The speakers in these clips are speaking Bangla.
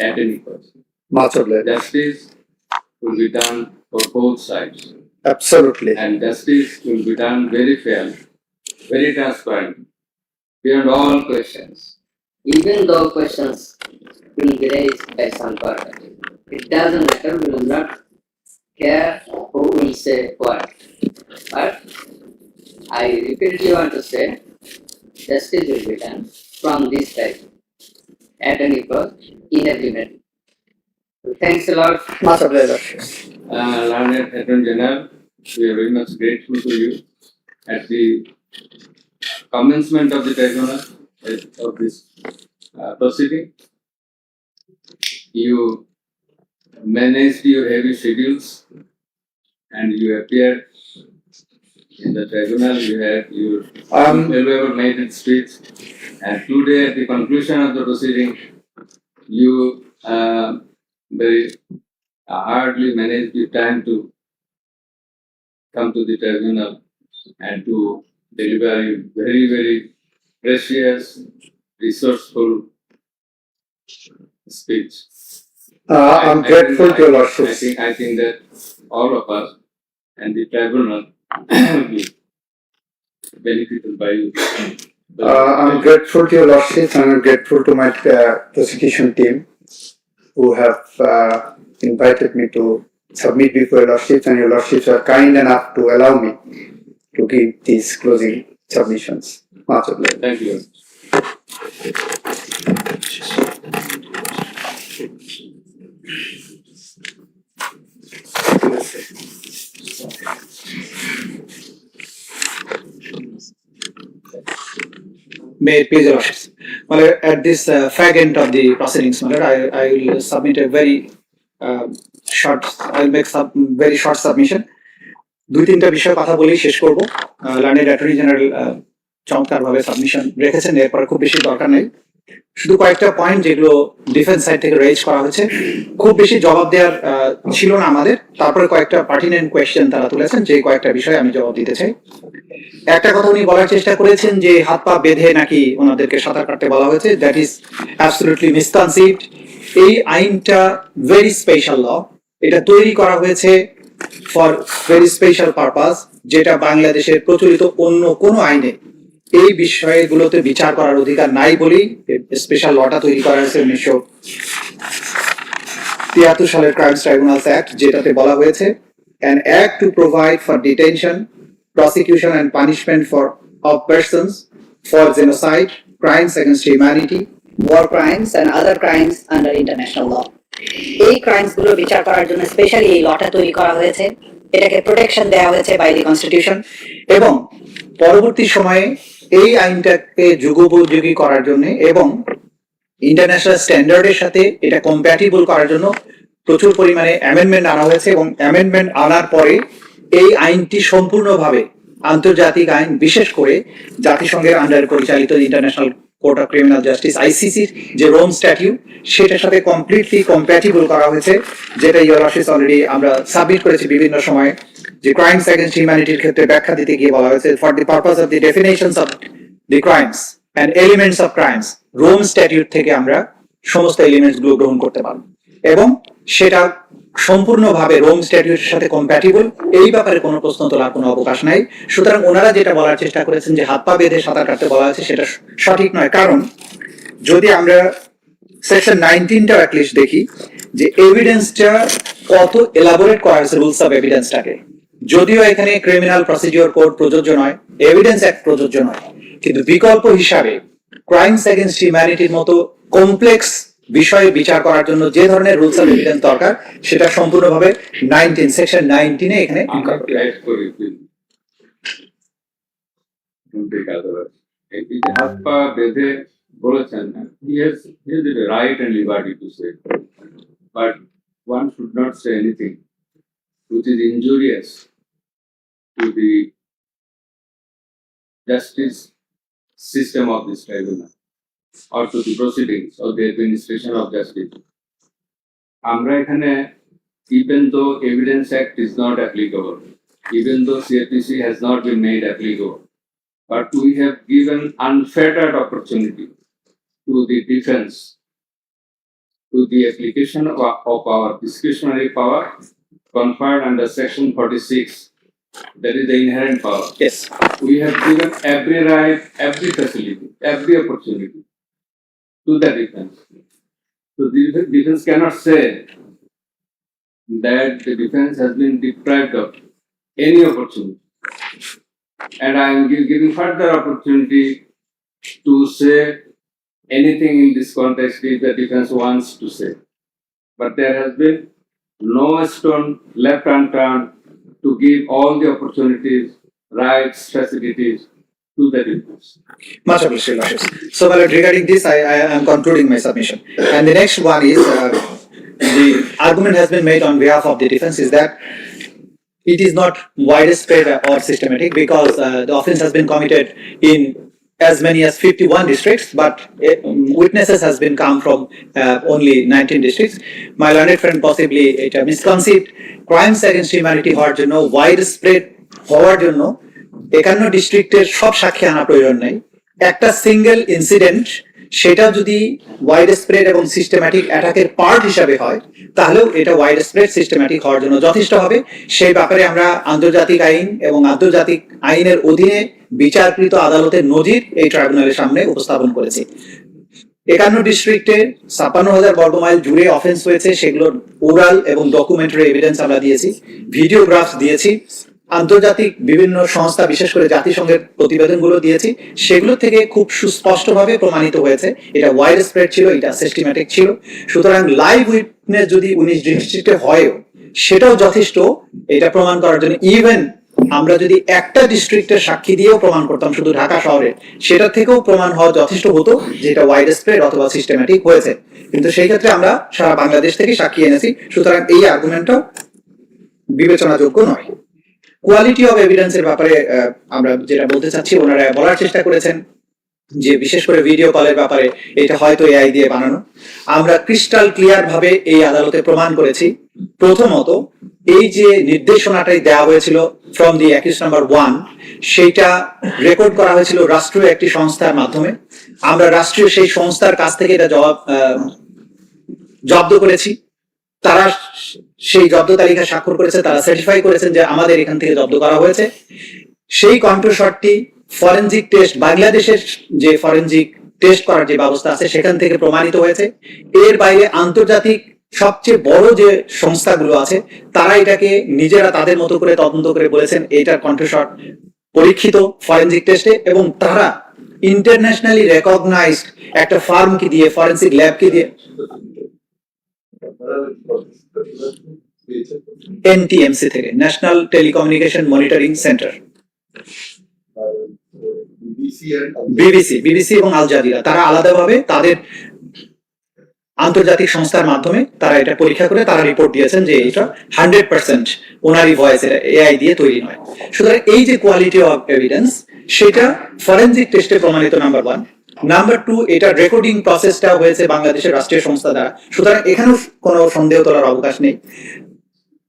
at any cost. Much obliged. Justice will be done for both sides, Absolutely. and justice will be done very fairly, very transparent, beyond all questions. even though questions will be raised by some part, it doesn't matter, we will not care who will say what. But I repeatedly want to say, justice will be done from this side, at any cost, in agreement. Thanks a lot. Much Worship. Uh, learned Attorney General, we are very much grateful to you at the commencement of the tribunal of this uh, proceeding. You managed your heavy schedules and you appeared in the tribunal, you had your Um, valuable made speech. And today, at the conclusion of the proceeding, you uh, very hardly managed the time to come to the tribunal and to deliver a very, very precious, resourceful speech. uh, I'm I- I grateful to Your I Lordship. think, I think that all of us and the tribunal benefited by you. Uh, I'm grateful to Your Lordship and I'm grateful to my uh, prosecution team who have uh, invited me to submit before Your Lordship and Your Lordships are kind enough to allow me to give these closing submissions. Much obliged. Thank you. May lordships. Well, at this uh, fag end of the proceedings, lord, I, I will submit a very uh, short, I'll make some very short submission. দুই তিনটা বিষয়ে কথা বলেই শেষ করব। লার্নেড অ্যাটর্নি জেনারেল চমৎকার ভাবে সাবমিশন রেখেছেন এরপর খুব বেশি দরকার নেই। শুধু কয়েকটা পয়েন্ট যেগুলো ডিফেন্স সাইড থেকে রেজ করা হয়েছে। খুব বেশি জবাব দেওয়ার ছিল না আমাদের। তারপরে কয়েকটা পার্টিনেন্ট কোয়েশ্চেন তারা তুলেছেন যে কয়েকটা বিষয়ে আমি জবাব দিতে চাই। একটা কথা উনি বলার চেষ্টা করেছেন যে হাত পা বেঁধে নাকি ওনাদেরকে সাঁতার কাটতে বলা হয়েছে। দ্যাট ইজ অ্যাবসলিউটলি মিসকনসিভড এই আইনটা ভেরি স্পেশাল ল এটা তৈরি করা হয়েছে ফর ভেরি স্পেশাল পারপাস যেটা বাংলাদেশের প্রচলিত অন্য কোনো আইনে এই বিষয়গুলোতে বিচার করার অধিকার নাই বলেই স্পেশাল লটা তৈরি করা হয়েছে উনিশশো তিয়াত্তর সালের ক্রাইমস ট্রাইব্যুনালস অ্যাক্ট যেটাতে বলা হয়েছে an act to provide for detention, prosecution and punishment for of persons for genocide, crimes against humanity, war crimes and other crimes under international law. এই ক্রাইমসগুলো বিচার করার জন্য স্পেশালি এই লটা তৈরি করা হয়েছে এটাকে প্রোটেকশন দেওয়া হয়েছে বাই দি কনস্টিটিউশন এবং পরবর্তী সময়ে এই আইনটাকে যুগোপযোগী করার জন্য এবং ইন্টারন্যাশনাল স্ট্যান্ডার্ডের সাথে এটা কম্প্যাটিবল করার জন্য প্রচুর পরিমাণে অ্যামেন্ডমেন্ট আনা হয়েছে এবং অ্যামেন্ডমেন্ট আনার পরে এই আইনটি সম্পূর্ণভাবে আন্তর্জাতিক আইন, বিশেষ করে জাতিসংঘের আন্ডারে পরিচালিত international court of criminal justice আইসিসির যে রোম স্ট্যাটিউ সেটার সাথে কমপ্লিটলি কম্প্যাটিবল করা হয়েছে, যেটা ইউর অফিস অলরেডি আমরা সাবমিট করেছি বিভিন্ন সময়ে, যে ক্রাইমস এগেন্স্ট হিউম্যানিটির ক্ষেত্রে ব্যাখ্যা দিতে গিয়ে বলা হয়েছে for the purpose of the definitions of the crimes and elements of crimes Rome statute থেকে আমরা সমস্ত এলিমেন্টসগুলো গ্রহণ করতে পারব। এবং সেটা সম্পূর্ণভাবে রোম স্ট্যাটিউটের সাথে কম্প্যাটিবল এই ব্যাপারে কোনো প্রশ্ন তোলার কোনো অবকাশ নাই। সুতরাং ওনারা যেটা বলার চেষ্টা করেছেন যে হাত পা বেঁধে সাঁতার কাটতে বলা হয়েছে সেটা সঠিক নয়। কারণ যদি আমরা সেকশন নাইনটিনটাও অ্যাটলিস্ট দেখি, যে এভিডেন্সটা কত এলাবোরেট করা হয়েছে রুলস অফ এভিডেন্সটাকে যদিও এখানে ক্রিমিনাল প্রসিডিওর কোড প্রযোজ্য নয় এভিডেন্স অ্যাক্ট প্রযোজ্য নয়, কিন্তু বিকল্প হিসাবে ক্রাইমস এগেনস্ট হিউম্যানিটির মতো কমপ্লেক্স বিষয়ে বিচার করার জন্য যে ধরনের রুলস অফ এভিডেন্স দরকার সেটা সম্পূর্ণভাবে নাইনটিন সেকশন নাইনটিনে এখানে বলেছেন right and liberty to one should not anything which is injurious to the system of this tribunal or to the proceedings of the administration of justice আমরা এখানে even though evidence act is not applicable even though CRPC has not been made applicable but we have given unfettered opportunity to the defense to the application of, of our discretionary power conferred under section forty-six. That is the inherent power. Yes. We have given every right, every facility, every opportunity to the defense. So the defense cannot say that the defense has been deprived of any opportunity. And I am giving further opportunity to say anything in this context if the defense wants to say. But there has been no stone left unturned to give all the opportunities, rights, facilities to the defense. Much appreciated, Your Lordships. So, well, regarding this, I, I am concluding my submission. And the next one is uh, the argument has been made on behalf of the defense is that it is not widespread or systematic because uh, the offense has been committed in as many as 51 districts, but uh, witnesses has been come from uh, only 19 districts. My learned friend possibly এটা misconceived crimes against humanity হওয়ার জন্য widespread হওয়ার জন্য একান্ন ডিস্ট্রিক্টের সব সাক্ষী আনা প্রয়োজন নেই। একটা সিঙ্গেল ইনসিডেন্ট সেটা যদি ওয়াইড স্প্রেড এবং সিস্টেম্যাটিক অ্যাটাকের পার্ট হিসাবে হয়, তাহলেও এটা ওয়াইড স্প্রেড সিস্টেম্যাটিক হওয়ার জন্য যথেষ্ট হবে। সেই ব্যাপারে আমরা আন্তর্জাতিক আইন এবং আন্তর্জাতিক আইনের অধীনে বিচারকৃত আদালতের নজির এই ট্রাইব্যুনালের সামনে উপস্থাপন করেছি। একান্ন ডিস্ট্রিক্টে ছাপ্পান্ন হাজার বর্গমাইল জুড়ে অফেন্স হয়েছে, সেগুলোর ওরাল এবং ডকুমেন্টারি এভিডেন্স আমরা দিয়েছি ভিডিওগ্রাফস দিয়েছি। আন্তর্জাতিক বিভিন্ন সংস্থা, বিশেষ করে জাতিসংঘের প্রতিবেদনগুলো দিয়েছি, সেগুলো থেকে খুব সুস্পষ্টভাবে প্রমাণিত হয়েছে। এটা ওয়াইড স্প্রেড ছিল, এটা সিস্টেম্যাটিক ছিল। সুতরাং লাইভ উইটনেস যদি উনিশ ডিস্ট্রিক্টে হয়ও, সেটাও যথেষ্ট। এটা প্রমাণ করার জন্য ইভেন আমরা যদি একটা ডিস্ট্রিক্টের সাক্ষী দিয়েও প্রমাণ করতাম, শুধু ঢাকা শহরে, সেটা থেকেও প্রমাণ হওয়া যথেষ্ট হতো যে এটা ওয়াইড স্প্রেড অথবা সিস্টেম্যাটিক হয়েছে। কিন্তু সেই ক্ষেত্রে আমরা সারা বাংলাদেশ থেকে সাক্ষী এনেছি, সুতরাং এই আর্গুমেন্টটাও বিবেচনাযোগ্য নয়। কোয়ালিটি অফ এভিডেন্সের ব্যাপারে আমরা যেটা বলতে চাচ্ছি, ওনারা বলার চেষ্টা করেছেন যে বিশেষ করে ভিডিও কলের ব্যাপারে এটা হয়তো এআই দিয়ে বানানো। আমরা ক্রিস্টাল ক্লিয়ার ভাবে এই আদালতে প্রমাণ করেছি। প্রথমত, এই যে নির্দেশনাটাই দেওয়া হয়েছিল from the accused number one সেইটা রেকর্ড করা হয়েছিল রাষ্ট্রীয় একটি সংস্থার মাধ্যমে। আমরা রাষ্ট্রীয় সেই সংস্থার কাছ থেকে এটা জবাব জব্দ করেছি। তারা সেই জব্দ তালিকা স্বাক্ষর করেছে, তারা সার্টিফাই করেছেন যে আমাদের এখান থেকে জব্দ করা হয়েছে। সেই কণ্ঠস্বরটি ফরেনজিক টেস্ট বাংলাদেশের যে ফরেনজিক টেস্ট করার যে ব্যবস্থা আছে, সেখান থেকে প্রমাণিত হয়েছে। এর বাইরে আন্তর্জাতিক সবচেয়ে বড় যে সংস্থাগুলো আছে, তারা এটাকে নিজেরা তাদের মতো করে তদন্ত করে বলেছেন এটার কণ্ঠস্বর পরীক্ষিত ফরেনজিক টেস্টে এবং তারা ইন্টারন্যাশনালি রেকগনাইজড একটা ফার্মকে দিয়ে ফরেনসিক ল্যাবকে দিয়ে এনটিএমসি থেকে national telecommunication monitoring centre BBC BBC এবং আল জাজিরা তারা আলাদাভাবে তাদের আন্তর্জাতিক সংস্থার মাধ্যমে তারা এটা পরীক্ষা করে, তারা রিপোর্ট দিয়েছেন যে এটা হান্ড্রেড পার্সেন্ট ওনারই ভয়েস এআই দিয়ে তৈরি নয়। সুতরাং এই যে কোয়ালিটি অফ এভিডেন্স সেটা ফরেনজিক টেস্টে প্রমাণিত নাম্বার ওয়ান নাম্বার টু এটা রেকর্ডিং প্রসেসটা হয়েছে বাংলাদেশের রাষ্ট্রীয় সংস্থা দ্বারা। সুতরাং এখানেও কোনো সন্দেহ তোলার অবকাশ নেই।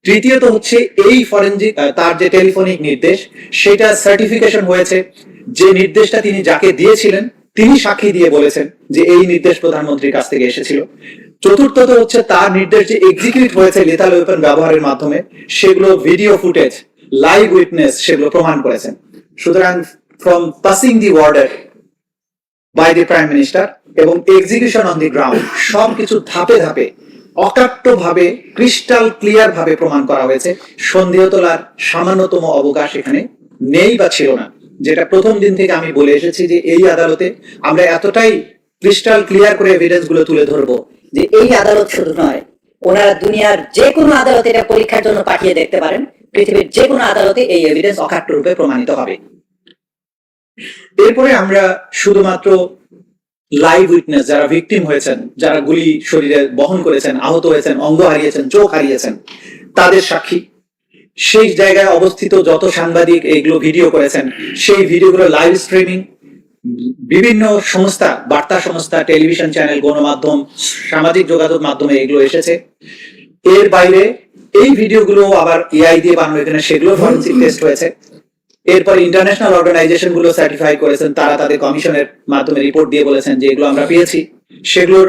তৃতীয়ত হচ্ছে, এই ফরেনজিক তার যে টেলিফোনিক নির্দেশ, সেটা সার্টিফিকেশন হয়েছে। যে নির্দেশটা তিনি যাকে দিয়েছিলেন, তিনি সাক্ষী দিয়ে বলেছেন যে এই নির্দেশ প্রধানমন্ত্রীর কাছ থেকে এসেছিল। চতুর্থত হচ্ছে, তার নির্দেশ যে এক্সিকিউট হয়েছে লিথাল ওয়েপন ব্যবহারের মাধ্যমে, সেগুলো ভিডিও ফুটেজ লাইভ উইটনেস সেগুলো প্রমাণ করেছেন। সুতরাং from passing the order by the prime minister এবং এক্সিকিউশন অন দি গ্রাউন্ড সবকিছু ধাপে ধাপে অকাট্য ভাবে ক্রিস্টাল ক্লিয়ার ভাবে প্রমাণ করা হয়েছে। সন্দেহ তোলার সামান্যতম অবকাশ এখানে নেই বা ছিল না। যেটা প্রথম দিন থেকে আমি বলে এসেছি যে এই আদালতে আমরা এতটাই ক্রিস্টাল ক্লিয়ার করে এভিডেন্সগুলো তুলে ধরবো যে এই আদালত শুধু নয়, ওনারা দুনিয়ার যে কোনো আদালতে এটা পরীক্ষার জন্য পাঠিয়ে দেখতে পারেন, পৃথিবীর যে কোনো আদালতে এই এভিডেন্স অকাট্য রূপে প্রমাণিত হবে। এরপরে আমরা শুধুমাত্র লাইভ উইটনেস যারা ভিকটিম হয়েছেন, যারা গুলি শরীরে বহন করেছেন, আহত হয়েছেন, অঙ্গ হারিয়েছেন, চোখ হারিয়েছেন, তাদের সাক্ষী। সেই জায়গায় অবস্থিত যত সাংবাদিক এগুলো ভিডিও করেছেন, সেই ভিডিওগুলো লাইভ স্ট্রিমিং বিভিন্ন সংস্থা, বার্তা সংস্থা টেলিভিশন চ্যানেল গণমাধ্যম, সামাজিক যোগাযোগ মাধ্যমে এগুলো এসেছে। এর বাইরে এই ভিডিওগুলো আবার এআই দিয়ে বানানো, এখানে সেগুলো ফরেন্সিক টেস্ট হয়েছে। এরপর ইন্টারন্যাশনাল অর্গানাইজেশনগুলো সার্টিফাই করেছেন, তারা তাদের কমিশনের মাধ্যমে রিপোর্ট দিয়ে বলেছেন যে এগুলো আমরা পেয়েছি। সেগুলোর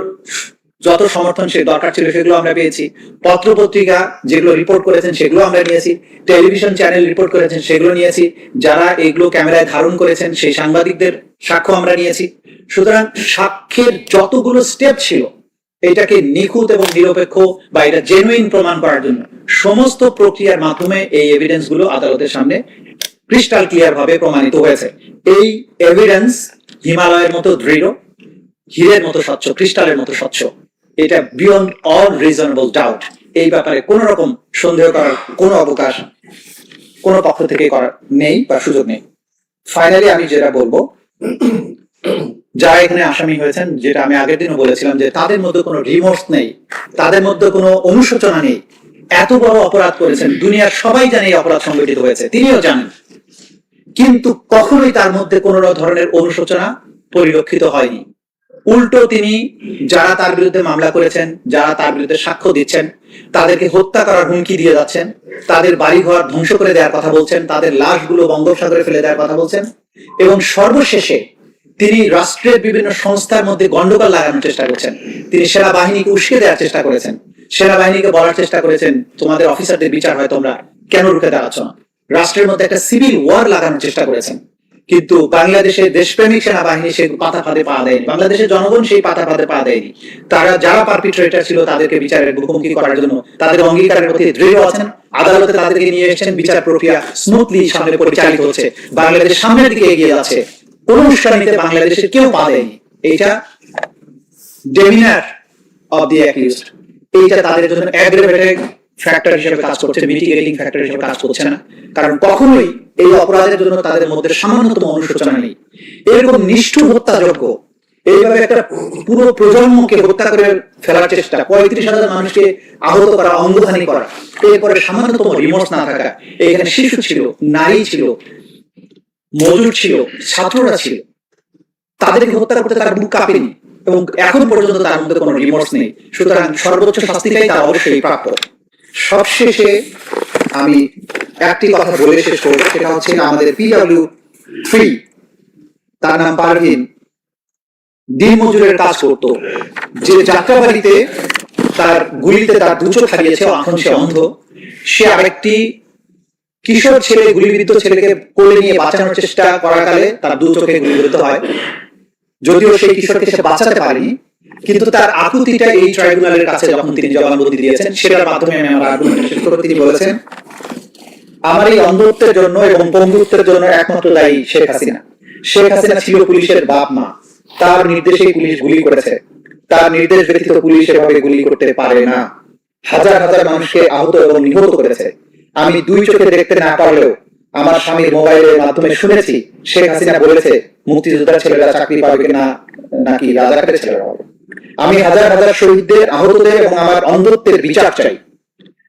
যত সমর্থন সে দরকার ছিল সেগুলো আমরা পেয়েছি। পত্র পত্রিকা যেগুলো রিপোর্ট করেছেন সেগুলো আমরা নিয়েছি। টেলিভিশন চ্যানেল রিপোর্ট করেছেন সেগুলো নিয়েছি। যারা এগুলো ক্যামেরায় ধারণ করেছেন, সেই সাংবাদিকদের সাক্ষ্য আমরা নিয়েছি। সুতরাং সাক্ষ্যের যতগুলো স্টেপ ছিল, এটাকে নিখুঁত এবং নিরপেক্ষ বা এটা জেনুইন প্রমাণ করার জন্য সমস্ত প্রক্রিয়ার মাধ্যমে এই এভিডেন্সগুলো আদালতের সামনে ক্রিস্টাল ক্লিয়ার ভাবে প্রমাণিত হয়েছে। এই এভিডেন্স হিমালয়ের মতো দৃঢ়, হীরের মতো স্বচ্ছ ক্রিস্টালের মতো স্বচ্ছ, এটা বিয়ন্ড অল রিজনেবল ডাউট এই ব্যাপারে কোন রকম সন্দেহ করার কোনো অবকাশ কোন পক্ষ থেকে করার নেই বা সুযোগ নেই। ফাইনালি আমি যেটা বলব, যারা এখানে আসামি হয়েছেন, যেটা আমি আগের দিনও বলেছিলাম যে তাদের মধ্যে কোনো রিমোর্স নেই, তাদের মধ্যে কোনো অনুশোচনা নেই। এত বড় অপরাধ করেছেন, দুনিয়ার সবাই জানে এই অপরাধ সংগঠিত হয়েছে, তিনিও জানেন। কিন্তু কখনোই তার মধ্যে কোন ধরনের অনুশোচনা পরিলক্ষিত হয়নি। উল্টো তিনি যারা তার বিরুদ্ধে মামলা করেছেন, যারা তার বিরুদ্ধে সাক্ষ্য দিচ্ছেন, তাদেরকে হত্যা করার হুমকি দিয়ে যাচ্ছেন, তাদের বাড়িঘর ধ্বংস করে দেওয়ার কথা বলছেন, তাদের লাশগুলো বঙ্গোপসাগরে ফেলে দেওয়ার কথা বলছেন এবং সর্বশেষে তিনি রাষ্ট্রের বিভিন্ন সংস্থার মধ্যে গন্ডগোল লাগানোর চেষ্টা করছেন। তিনি সেনাবাহিনীকে উস্কে দেওয়ার চেষ্টা করেছেন। সেনাবাহিনীকে বলার চেষ্টা করেছেন, তোমাদের অফিসারদের বিচার হয় তোমরা। কেন রুখে দাঁড়াচ্ছ না? রাষ্ট্রের মধ্যে একটা সিভিল ওয়ার লাগানোর চেষ্টা করেছেন। কিন্তু বাংলাদেশের দেশপ্রেমিক সেনাবাহিনী সে পাতা ফাঁদে পা দেয়নি। বাংলাদেশের জনগণ সেই পাতা ফাঁদে পা দেয়নি। তারা যারা পারপিট্রেটার ছিল তাদেরকে বিচারের মুখোমুখি করার জন্য তাদের অঙ্গীকারের প্রতি দৃঢ় আছেন। আদালতে তাদেরকে নিয়ে এসেছেন, বিচার প্রক্রিয়া স্মুথলি সামনে পরিচালিত হচ্ছে। বাংলাদেশ সামনের দিকে এগিয়ে যাচ্ছে। কোন উস্কানিতে বাংলাদেশের কেউ পা দেয়নি। এইটা ডেমিনার অফ দি অ্যাকিউজড এইটা তাদের জন্য অ্যাগ্রেভেটিং ফ্যাক্টর হিসেবে কাজ করছে মিটিগেটিং ফ্যাক্টর হিসেবে কাজ করছে না। কারণ কখনোই এই অপরাধের জন্য তাদের মধ্যে সামান্যতম অনুশোচনা নেই। এরকম নিষ্ঠুর হত্যাযোগ্য এইভাবে একটা পুরো প্রজন্মকে হত্যা করে ফেলার চেষ্টা, পঁয়ত্রিশ হাজার মানুষকে আহত করা অঙ্গহানি করা, এরপরে সামান্যতম রিমোর্স না থাকা, এখানে শিশু ছিল, নারী ছিল, মজুর ছিল, ছাত্ররা ছিল, তাদেরকে হত্যা করতে তার বুক কাঁপেনি এবং এখন পর্যন্ত তার মধ্যে কোনো রিমোর্স নেই। সুতরাং সর্বোচ্চ শাস্তিটাই তার অবশ্যই প্রাপ্য। সবশেষে আমি একটি কথা বলে শেষ করব, সেটা হচ্ছে আমাদের পিডব্লিউ থ্রি তার নাম পারভিন, দিন মজুরের কাজ করত। যে যাত্রাবাড়িতে তার গুলিতে তার দু চোখ হারিয়েছে এখন সে অন্ধ, সে আরেকটি কিশোর ছেলে, গুলিবিদ্ধ ছেলেকে কোলে নিয়ে বাঁচানোর চেষ্টা করাকালে তার দু চোখে গুলিবিদ্ধ হয়। যদিও সেই কিশোরকে সে বাঁচাতে পারেনি কিন্তু তার আকুতিটা এই ট্রাইব্যুনালের কাছে যখন তিনি জবানবন্দি দিয়েছেন, সেটার মাধ্যমে আমি আমার আর্গুমেন্ট শেষ করে তিনি বলেছেন, আমার এই অন্ধত্বের জন্য এবং পঙ্গুত্বের জন্য একমাত্র দায়ী শেখ হাসিনা। শেখ হাসিনা ছিল পুলিশের বাপ মা। তার নির্দেশে পুলিশ গুলি করেছে। তার নির্দেশ ব্যতীত পুলিশ এভাবে গুলি করতে পারে না। হাজার হাজার মানুষকে আহত এবং নিহত করেছে। আমি দুই চোখে দেখতে না পারলেও আমার স্বামীর মোবাইলের মাধ্যমে শুনেছি শেখ হাসিনা বলেছে, মুক্তিযোদ্ধার ছেলেরা চাকরি পাবে না, নাকি রাজাকারের ছেলেরা হবে আমি হাজার হাজার শহীদদের আহতদের এবং আমার অন্ধত্বের বিচার চাই।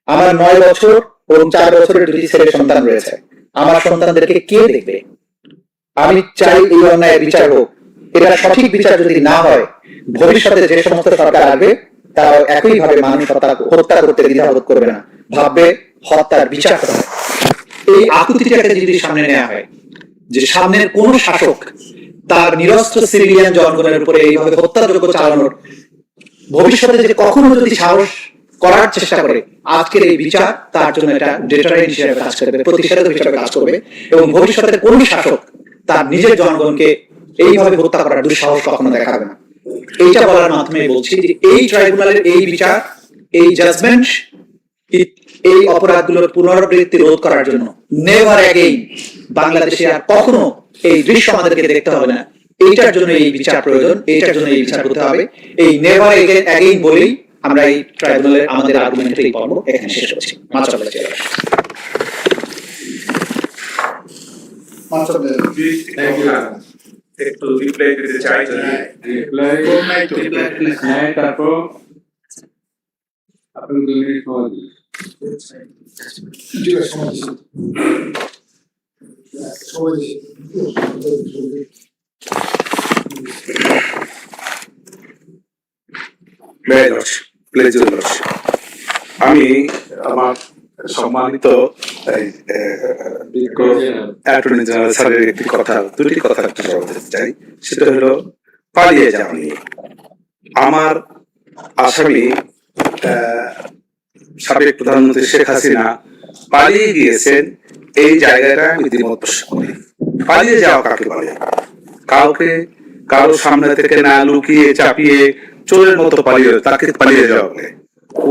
আমার নয় বছর এবং চার বছরের দুটি ছেলে সন্তান রয়েছে। আমার সন্তানদেরকে কে দেখবে? আমি চাই এই অন্যায়ের বিচার হোক। এটা সঠিক বিচার যদি না হয়, ভবিষ্যতে যে সমস্ত সরকার আসবে তারা একইভাবে মানুষ হত্যা করতে দ্বিধাবোধ করবে না। ভাববে হত্যার বিচার করা এই আকুতিটাকে যদি সামনে নেওয়া হয়, যে সামনের কোন শাসক তার নিরস্ত্র সিভিলিয়ান জনগণের উপরে এইভাবে হত্যাযোগ্য চালানোর ভবিষ্যতে যে কখনো যদি সাহস করার চেষ্টা করে, আজকের এই বিচার তার জন্য এটা ডেটারেন্ট হিসেবে কাজ করবে, প্রতিষেধক হিসেবে কাজ করবে এবং ভবিষ্যতে কোন শাসক তার নিজের জনগণকে এইভাবে হত্যা করার দুঃসাহস কখনো দেখাবে না। এইটা বলার মাধ্যমে বলছি যে এই ট্রাইব্যুনালের এই বিচার, এই জাজমেন্ট এই অপরাধগুলোর পুনরাবৃত্তি রোধ করার জন্য নেভার অ্যাগেইন বাংলাদেশে আর কখনো এই দৃশ্য আমাদেরকে দেখতে হবে না। এইটার জন্য এই বিচার প্রয়োজন এইটার জন্য এই বিচার করতে হবে। এই নেভার অ্যাগেইন বলেই আমরা এই ট্রাইব্যুনালের আমাদের আর্গুমেন্টারি পর্ব এখানে শেষ করছি। মাস্টার বলে একটু রিপ্লাই দিতে চাই যদি রিপ্লাই হ্যাঁ তারপর দুই মিনিট সময় দিন আমি আমার সম্মানিত কথা, দুটি কথা জবাব চাই। সেটা হলো, পালিয়ে যাওয়া নিয়ে। আমার আসামি সাবেক প্রধানমন্ত্রী শেখ হাসিনা পালিয়ে গিয়েছেন, এই জায়গাটা আমি পোষণ করি পালিয়ে যাওয়া কাকে বলে? কাউকে কারও সামনে থেকে না লুকিয়ে চাপিয়ে চোরের মতো পালিয়ে তাকে পালিয়ে যাওয়া বলে।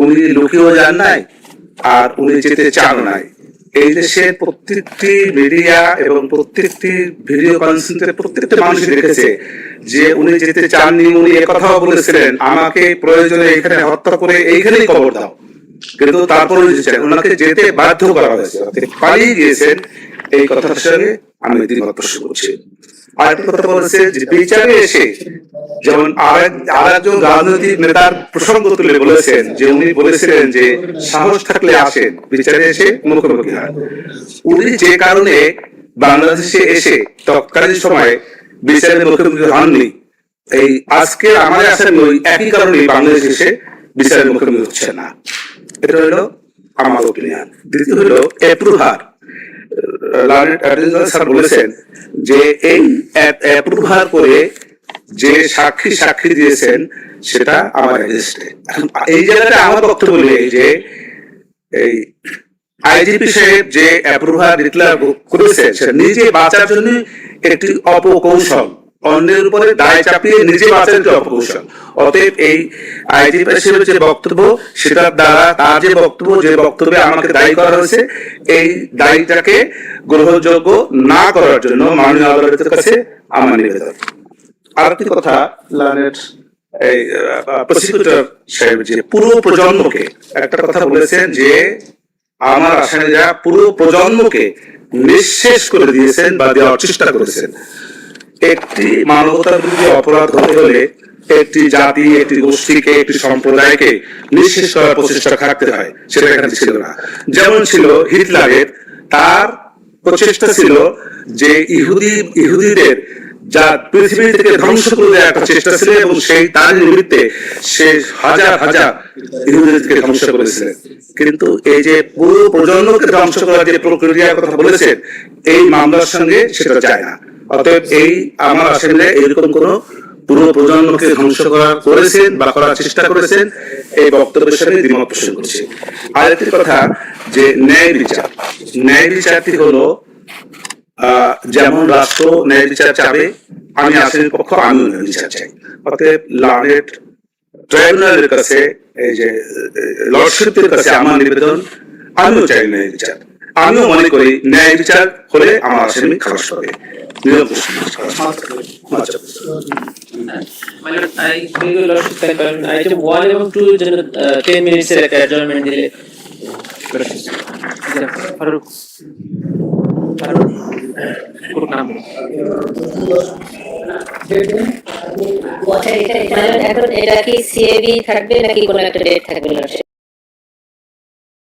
উনি লুকিয়েও যান নাই? আর উনি যেতে চান নাই। এই দেশের প্রত্যেকটি মিডিয়া এবং প্রত্যেকটি ভিডিও কনসেন্ট্রেট প্রত্যেকটি মানুষ দেখেছে যে উনি যেতে চাননি, উনি কথাও বলেছিলেন, আমাকে প্রয়োজনে এখানে হত্যা করে এইখানেই কবর দাও। কিন্তু তারপরে যেতে ওনাকে যেতে বাধ্য করা হয়েছে। পালিয়ে গিয়েছেন। এই কথাটার সঙ্গে আমি দ্বিমত পোষণ করছি আরেকটা কথা বলেছে যে, বিচারে এসে যেমন আরেক আর একজন রাজনৈতিক নেতার প্রসঙ্গ তুলে বলেছেন, যে উনি বলেছিলেন যে, সাহস থাকলে আসেন, বিচারে এসে মুখোমুখি হয় উনি যে কারণে বাংলাদেশে এসে তৎকালীন সময়ে বিচারের মুখোমুখি হননি, এই আজকে আমাদের আসামি ওই একই কারণে বাংলাদেশ এসে বিচারের মুখোমুখি হচ্ছে না। এটা হলো আমার ওপিনিয়ন দ্বিতীয় হলো অ্যাপ্রুভার স্যার বলেছেন যে এই অ্যাপ্রুভার করে যে সাক্ষী সাক্ষী দিয়েছেন, সেটা আমার এগেস্টে এই জায়গাটা আমার বক্তব্য নেই যে এই আইজিপি সাহেব যে অ্যাপ্রুভার ডিক্লেয়ার করেছেন, সেটা নিজে বাঁচার জন্য একটি অপকৌশল। অন্যের উপরে দায় চাপিয়ে নিজে একটি অপকৌশল অতএব এই যে বক্তব্য, সেটার দ্বারা তার যে বক্তব্য, যে বক্তব্যে আমাকে দায়ী করা হয়েছে, এই দায়ীটাকে গ্রহণযোগ্য না করার জন্য মাননীয় আদালতের কাছে আমার নিবেদন। আরেকটি কথা লার্নেট এই প্রসিকিউটর সাহেব যে পুরো প্রজন্মকে একটা কথা বলেছেন যে আমার আসামিরা পুরো প্রজন্মকে নিঃশেষ করে দিয়েছেন বা দেওয়ার চেষ্টা করেছেন। একটি মানবতার বিরুদ্ধে অপরাধ হতে হলে একটি জাতি, একটি গোষ্ঠীকে, একটি সম্প্রদায়কে নিঃশেষ করার প্রচেষ্টা থাকতে হয়, সেটা এখানে ছিল না। যেমন ছিল হিটলারের, তার প্রচেষ্টা ছিল যে ইহুদি, ইহুদিদের যা পৃথিবী থেকে ধ্বংস করে দেওয়ার একটা চেষ্টা ছিল এবং সেই তার নিমিত্তে সে হাজার হাজার ইহুদিদেরকে ধ্বংস করেছিলেন কিন্তু এই যে পুরো প্রজন্মকে ধ্বংস করার যে প্রক্রিয়ার কথা বলেছেন, এই মামলার সঙ্গে সেটা যায় না। অতএব এই আমার আসলে এরকম কোন পুরো প্রজন্মকে ধ্বংস করার করেছেন বা করার চেষ্টা করেছেন, এই বক্তব্যের সঙ্গে দ্বিমত পোষণ করছি। আরেকটি কথা যে ন্যায় বিচার। ন্যায় বিচারটি হলো যেমন রাষ্ট্র ন্যায় বিচার চাবে, আমি আসামির পক্ষ, আমিও ন্যায় বিচার চাই। অতএব লার্নেড ট্রাইব্যুনালের কাছে, এই যে লর্ডশিপের কাছে আমার নিবেদন, আমিও চাই ন্যায় বিচার। আমিও মনে করি ন্যায় বিচার হলে আমার আসামি খালাস পাবে। আচ্ছা। এবং আচ্ছা এটা এটা কি সিএবি থাকবে নাকি কোনো একটা ডেট থাকবে